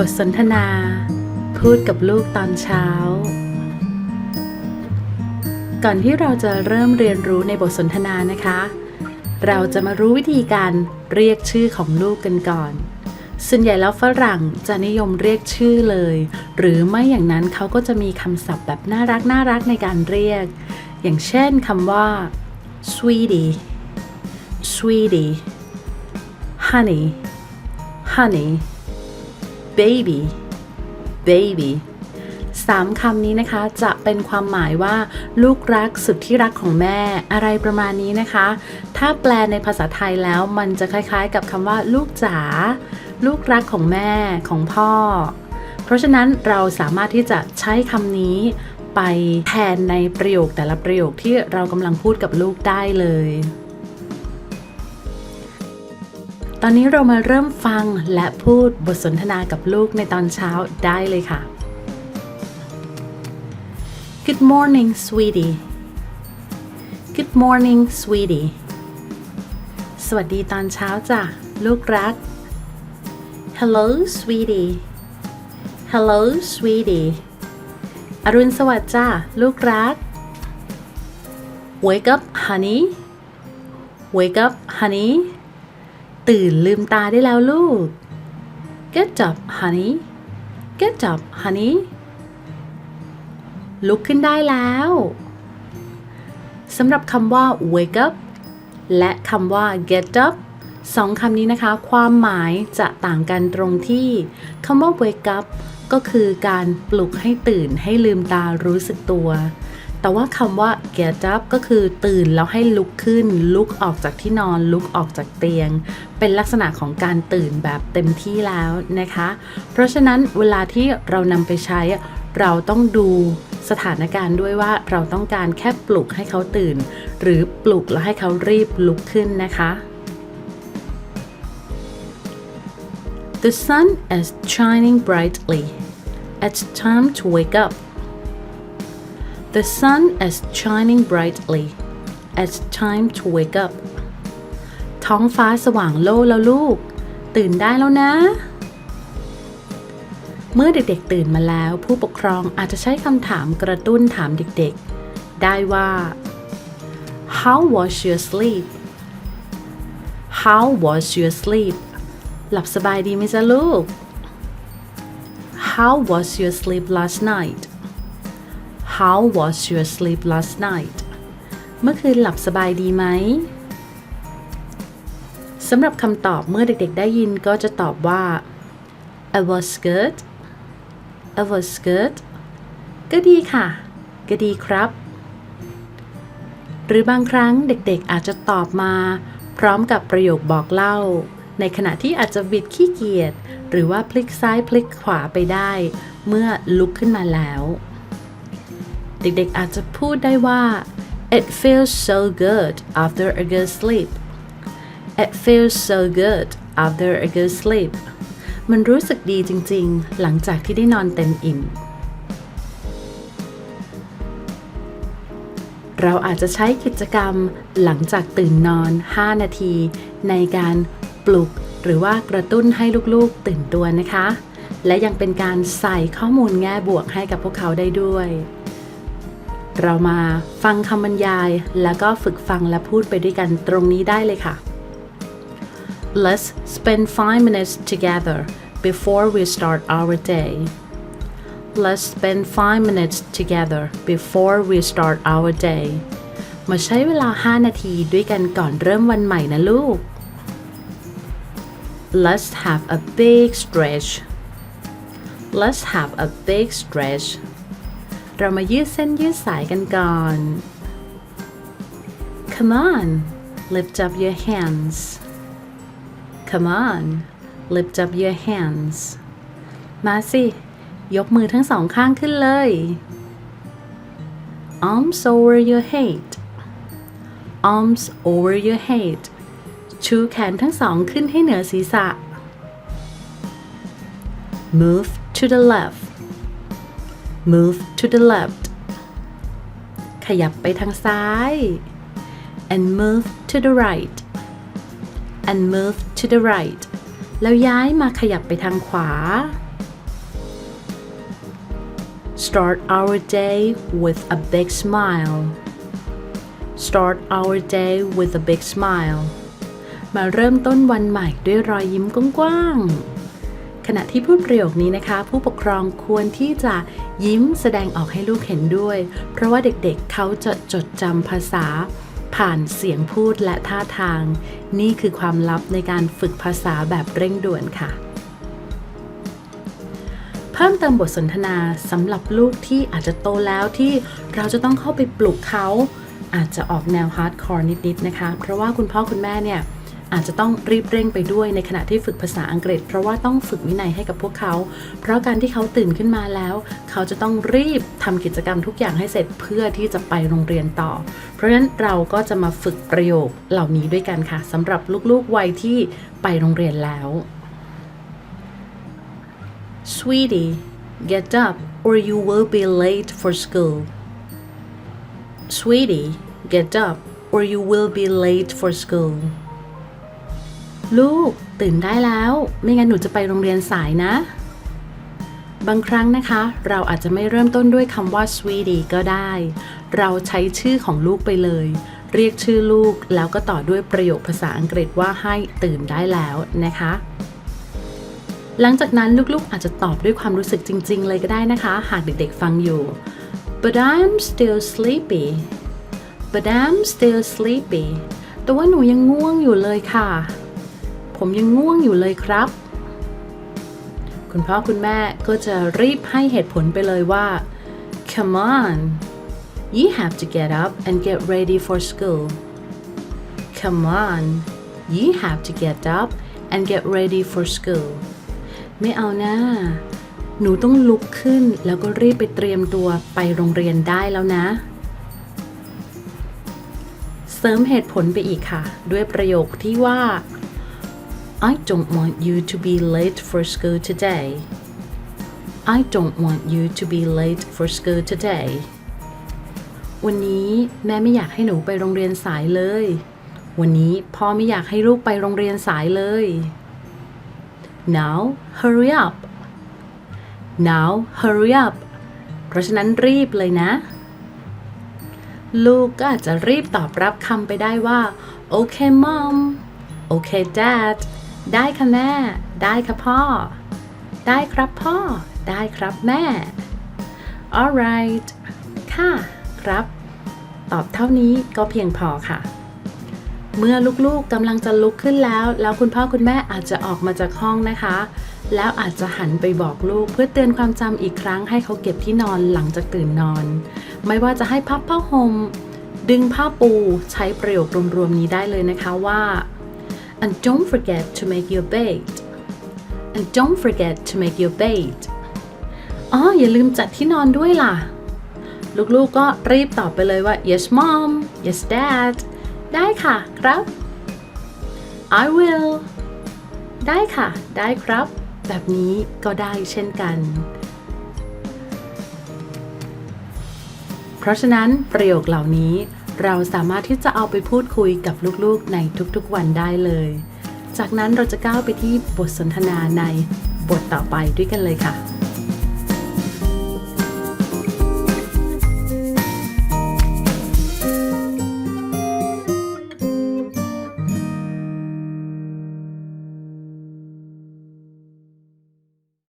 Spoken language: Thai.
บทสนทนา พูดกับลูกตอนเช้า ก่อนที่เราจะเริ่มเรียนรู้ในบทสนทนานะคะ เราจะมารู้วิธีการเรียกชื่อของลูกกันก่อน ส่วนใหญ่แล้วฝรั่งจะนิยมเรียกชื่อเลย หรือไม่อย่างนั้นเขาก็จะมีคำศัพท์แบบน่ารักน่ารักในการเรียก อย่างเช่นคำว่า sweetie sweetie honey honey baby baby สามคำนี้นะคะจะเป็นความหมายว่าลูกรักสุดที่รักของแม่อะไรประมาณนี้นะคะ ถ้าแปลในภาษาไทยแล้วมันจะคล้ายๆ กับคำว่า ลูกจ๋าลูกรักของแม่ของพ่อ เพราะฉะนั้นเราสามารถที่จะใช้คำนี้ไปแทนในประโยคแต่ละประโยคที่เรากำลังพูดกับลูกได้เลย ตอนนี้เรามาเริ่มฟังและพูดบทสนทนากับลูกในตอนเช้าได้เลยค่ะ Good morning sweetie Good morning sweetie สวัสดีตอนเช้าจ้ะลูกรัก Hello sweetie Hello sweetie อรุณสวัสดิ์จ้ะลูกรัก Wake up honey Wake up honey ตื่นลืมตาได้แล้วลูก Get up honey Get up honey ลุกขึ้นได้แล้วสำหรับคำว่า wake up และคำว่า get up สองคำนี้นะคะ ความหมายจะต่างกันตรงที่คำว่า wake up ก็คือการปลุกให้ตื่นให้ลืมตารู้สึกตัว แต่ว่าคำว่า get up ก็คือตื่นแล้วให้ลุกขึ้น ลุกออกจากที่นอน ลุกออกจากเตียง เป็นลักษณะของการตื่นแบบเต็มที่แล้วนะคะ เพราะฉะนั้นเวลาที่เรานำไปใช้เราต้องดูสถานการณ์ด้วยว่าเราต้องการแค่ปลุกให้เขาตื่น หรือปลุกแล้วให้เขารีบลุกขึ้นนะคะ The sun is shining brightly. It's time to wake up. The sun is shining brightly. It's time to wake up. ท้องฟ้าสว่างโล่แล้วลูก ตื่นได้แล้วนะ เมื่อเด็กๆตื่นมาแล้ว ผู้ปกครองอาจจะใช้คำถามกระตุ้นถามเด็กๆ ได้ว่า How was your sleep How was your sleep หลับสบายดีไหมจ๊ะลูก How was your sleep last night How was your sleep last night เมื่อคืนหลับสบายดีไหมสำหรับคำตอบเมื่อเด็กๆได้ยินก็จะตอบว่า I was good I was good ก็ดีค่ะ ก็ดีครับ หรือบางครั้งเด็กๆอาจจะตอบมา พร้อมกับประโยคบอกเล่า ในขณะที่อาจจะบิดขี้เกียจหรือว่าพลิกซ้ายพลิกขวาไปได้ เมื่อลุกขึ้นมาแล้ว เด็กๆอาจจะพูดได้ว่า it feels so good after a good sleep it feels so good after a good sleep มันรู้สึกดีจริงๆ หลังจากที่ได้นอนเต็มอิ่ม เราอาจจะใช้กิจกรรมหลังจากตื่นนอน 5 นาที ในการปลุกหรือว่ากระตุ้นให้ลูกๆตื่นตัวนะคะ และยังเป็นการใส่ข้อมูลแง่บวกให้กับพวกเขาได้ด้วย เรามาฟังคำบรรยาย แล้วก็ฝึกฟังและพูดไปด้วยกันตรงนี้ได้เลยค่ะ Let's spend five minutes together before we start our day. Let's spend five minutes together before we start our day. มาใช้เวลา 5 นาทีด้วยกันก่อนเริ่มวันใหม่นะลูก Let's have a big stretch. Let's have a big stretch. เรามายืดเส้นยืดสายกันก่อน Come on, lift up your hands. Come on, lift up your hands. มาสิ ยกมือทั้งสองข้างขึ้นเลย Arms over your head. Arms over your head. ชูแขนทั้งสองขึ้นให้เหนือศีรษะ Move to the left. Move to the left. ขยับไปทางซ้าย and move to the right and move to the right แล้วย้ายมาขยับไปทางขวา Start our day with a big smile. Start our day with a big smile. มาเริ่มต้นวันใหม่ด้วยรอยยิ้มกว้างๆขณะที่พูดประโยคนี้นะคะ ผู้ปกครองควรที่จะ ยิ้มแสดงออกให้ลูกเห็นด้วย เพราะว่าเด็กๆเเขาจะจดจำภาษา ผ่านเสียงพูดและท่าทาง นี่คือความลับในการฝึกภาษาแบบเร่งด่วนค่ะ เพิ่มเติมบทสนทนาสำหรับลูกที่อาจจะโตแล้วที่เราจะต้องเข้าไปปลุกเขาอาจจะออกแนวฮาร์ดคอร์นิดๆนะคะ เพราะว่าคุณพ่อคุณแม่เนี่ย อาจจะต้องรีบเร่งไปด้วยในขณะที่ฝึกภาษาอังกฤษ เพราะว่าต้องฝึกวินัยให้กับพวกเขา เพราะการที่เขาตื่นขึ้นมาแล้ว เขาจะต้องรีบทำกิจกรรมทุกอย่างให้เสร็จเพื่อที่จะไปโรงเรียนต่อ เพราะฉะนั้นเราก็จะมาฝึกประโยคเหล่านี้ด้วยกันค่ะสำหรับลูกๆวัยที่ไปโรงเรียนแล้ว Sweetie, get up or you will be late for school. Sweetie, get up or you will be late for school. ลูกตื่นได้แล้ว ไม่งั้นหนูจะไปโรงเรียนสายนะ บางครั้งนะคะ เราอาจจะไม่เริ่มต้นด้วยคำว่า sweetie ก็ได้ เราใช้ชื่อของลูกไปเลย เรียกชื่อลูกแล้วก็ต่อด้วยประโยคภาษาอังกฤษว่าให้ตื่นได้แล้วนะคะ หลังจากนั้นลูกๆอาจจะตอบด้วยความรู้สึกจริง ๆ เลยก็ได้นะคะ หากเด็กๆฟังอยู่ but I'm still sleepy but I'm still sleepy แต่ว่าหนูยังง่วงอยู่เลยค่ะ ผมยังง่วงอยู่เลยครับ คุณพ่อคุณแม่ก็จะรีบให้เหตุผลไปเลยว่า come on you have to get up and get ready for school come on you have to get up and get ready for school ไม่เอานะหนูต้องลุกขึ้นแล้วก็รีบไปเตรียมตัวไปโรงเรียนได้แล้วนะ เสริมเหตุผลไปอีกค่ะ ด้วยประโยคที่ว่า I don't want you to be late for school today I don't want you to be late for school today วันนี้แม่ไม่อยากให้หนูไปโรงเรียนสายเลย วันนี้พ่อไม่อยากให้ลูกไปโรงเรียนสายเลย Now hurry up Now hurry up เพราะฉะนั้นรีบเลยนะ ลูกก็อาจจะรีบตอบรับคำไปได้ว่าโอเค mom โอเค dad ได้ค่ะแม่ ได้ค่ะพ่อ ได้ครับพ่อ ได้ครับแม่ alright ค่ะ ครับ ตอบเท่านี้ก็เพียงพอค่ะ เมื่อลูกๆกำลังจะลุกขึ้นแล้ว แล้วคุณพ่อคุณแม่อาจจะออกมาจากห้องนะคะ แล้วอาจจะหันไปบอกลูกเพื่อเตือนความจำอีกครั้งให้เขาเก็บที่นอนหลังจากตื่นนอน ไม่ว่าจะให้พับผ้าห่มดึงผ้าปูใช้ประโยครวมๆนี้ได้เลยนะคะว่า and don't forget to make your bed and don't forget to make your bed อ๋ออย่าลืมจัดที่นอนด้วยล่ะ ลูกๆก็รีบตอบไปเลยว่า yes mom yes dad ได้ค่ะครับ I will ได้ค่ะ ได้ครับ แบบนี้ก็ได้เช่นกัน เพราะฉะนั้นประโยคเหล่านี้ เราสามารถที่จะเอาไปพูดคุยกับลูกๆในทุกๆวันได้เลย จากนั้นเราจะก้าวไปที่บทสนทนาในบทต่อไปด้วยกันเลยค่ะ